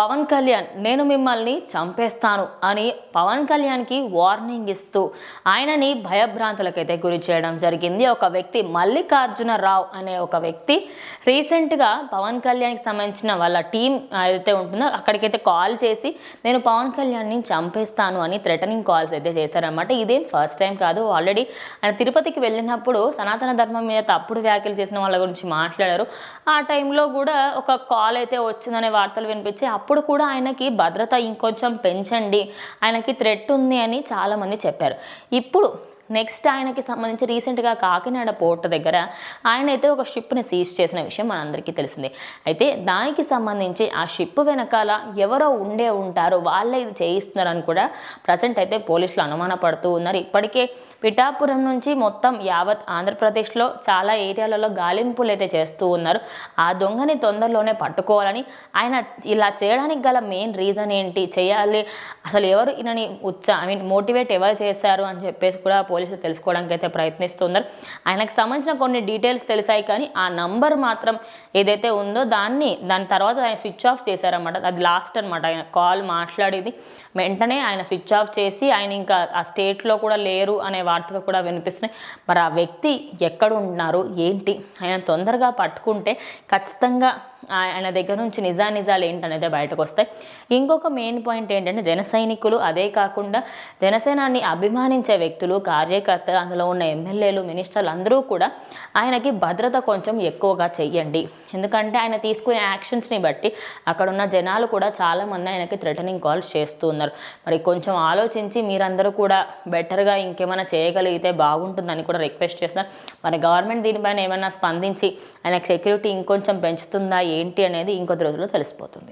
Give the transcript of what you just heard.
పవన్ కళ్యాణ్ నేను మిమ్మల్ని చంపేస్తాను అని పవన్ కళ్యాణ్కి వార్నింగ్ ఇస్తూ ఆయనని భయభ్రాంతులకైతే గురి చేయడం జరిగింది. ఒక వ్యక్తి మల్లికార్జున రావు అనే ఒక వ్యక్తి రీసెంట్గా పవన్ కళ్యాణ్కి సంబంధించిన వాళ్ళ టీం ఏదైతే ఉంటుందో అక్కడికైతే కాల్ చేసి నేను పవన్ కళ్యాణ్ని చంపేస్తాను అని థ్రెటనింగ్ కాల్స్ అయితే చేశారనమాట ఇదేం ఫస్ట్ టైం కాదు. ఆల్రెడీ ఆయన తిరుపతికి వెళ్ళినప్పుడు సనాతన ధర్మం మీద తప్పుడు వ్యాఖ్యలు చేసిన వాళ్ళ గురించి మాట్లాడారు. ఆ టైంలో కూడా ఒక కాల్ అయితే వచ్చిందనే వార్తలు వినిపించి అప్పుడు అప్పుడు కూడా ఆయనకి భద్రత ఇంకొంచెం పెంచండి ఆయనకి థ్రెట్ ఉంది అని చాలామంది చెప్పారు. ఇప్పుడు నెక్స్ట్ ఆయనకి సంబంధించి రీసెంట్గా కాకినాడ పోర్ట్ దగ్గర ఆయన అయితే ఒక షిప్ని సీజ్ చేసిన విషయం మనందరికీ తెలిసిందే. అయితే దానికి సంబంధించి ఆ షిప్ వెనకాల ఎవరో ఉండే ఉంటారు వాళ్ళే ఇది చేయిస్తున్నారని కూడా ప్రజెంట్ అయితే పోలీసులు అనుమానపడుతూ ఉన్నారు. ఇప్పటికే పిఠాపురం నుంచి మొత్తం యావత్ ఆంధ్రప్రదేశ్లో చాలా ఏరియాలలో గాలింపులు అయితే చేస్తూ ఉన్నారు. ఆ దొంగని తొందరలోనే పట్టుకోవాలని ఆయన ఇలా చేయడానికి గల మెయిన్ రీజన్ ఏంటి చేయాలి అసలు ఎవరు ఈయనని ఉత్స ఐ మీన్ మోటివేట్ ఎవరు చేశారు అని చెప్పేసి కూడా పోలీసులు తెలుసుకోవడానికి అయితే ప్రయత్నిస్తున్నారు. ఆయనకు సంబంధించిన కొన్ని డీటెయిల్స్ తెలిసాయి కానీ ఆ నంబర్ మాత్రం ఏదైతే ఉందో దాన్ని దాని తర్వాత ఆయన స్విచ్ ఆఫ్ చేశారన్నమాట. అది లాస్ట్ అనమాట ఆయన కాల్ మాట్లాడేది. వెంటనే ఆయన స్విచ్ ఆఫ్ చేసి ఆయన ఇంకా ఆ స్టేట్లో కూడా లేరు అనే వార్తలు కూడా వినిపిస్తున్నాయి. మరి ఆ వ్యక్తి ఎక్కడ ఉంటున్నారు ఏంటి? ఆయన తొందరగా పట్టుకుంటే ఖచ్చితంగా ఆయన దగ్గర నుంచి నిజా నిజాలు ఏంటనేది బయటకు వస్తాయి. ఇంకొక మెయిన్ పాయింట్ ఏంటంటే జన సైనికులు అదే కాకుండా జనసేనాన్ని అభిమానించే వ్యక్తులు కార్యకర్తలు అందులో ఉన్న ఎమ్మెల్యేలు మినిస్టర్లు అందరూ కూడా ఆయనకి భద్రత కొంచెం ఎక్కువగా చెయ్యండి. ఎందుకంటే ఆయన తీసుకునే యాక్షన్స్ని బట్టి అక్కడ ఉన్న జనాలు కూడా చాలామంది ఆయనకి థ్రెటనింగ్ కాల్స్ చేస్తూ ఉన్నారు మరి కొంచెం ఆలోచించి మీరందరూ కూడా బెటర్గా ఇంకేమైనా చేయగలిగితే బాగుంటుందని కూడా రిక్వెస్ట్ చేస్తున్నారు. మరి గవర్నమెంట్ దీనిపైన ఏమైనా స్పందించి ఆయనకు సెక్యూరిటీ ఇంకొంచెం పెంచుతుందా ఏంటి అనేది ఇంకొద్ది రోజుల్లో తెలిసిపోతుంది.